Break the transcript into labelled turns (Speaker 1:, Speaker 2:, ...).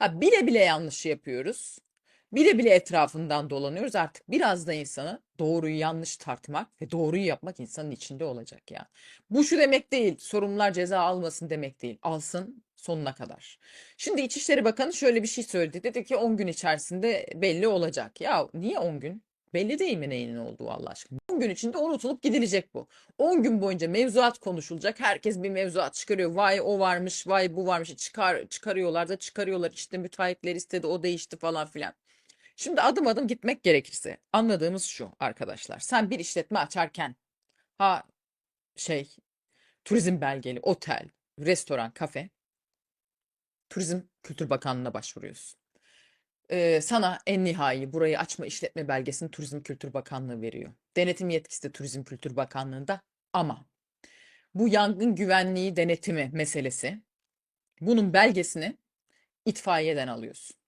Speaker 1: Ha, bile bile yanlış yapıyoruz. Bile bile etrafından dolanıyoruz. Artık biraz da insanı doğruyu yanlış tartmak ve doğruyu yapmak insanın içinde olacak ya. Bu şu demek değil. Sorumlular ceza almasın demek değil. Alsın sonuna kadar. Şimdi İçişleri Bakanı şöyle bir şey söyledi. Dedi ki 10 gün içerisinde belli olacak. Ya niye 10 gün? Belli değil mi neyin olduğu Allah aşkına? 10 gün içinde unutulup gidilecek bu. 10 gün boyunca mevzuat konuşulacak. Herkes bir mevzuat çıkarıyor. Vay o varmış, vay bu varmış. Çıkar, çıkarıyorlar da çıkarıyorlar. İşte müteahhitler istedi, o değişti falan filan. Şimdi adım adım gitmek gerekirse anladığımız şu arkadaşlar. Sen bir işletme açarken ha şey turizm belgeli otel, restoran, kafe Turizm Kültür Bakanlığı'na başvuruyorsun. Sana en nihai burayı açma işletme belgesini Turizm Kültür Bakanlığı veriyor. Denetim yetkisi de Turizm Kültür Bakanlığı'nda ama bu yangın güvenliği denetimi meselesi bunun belgesini itfaiyeden alıyorsun.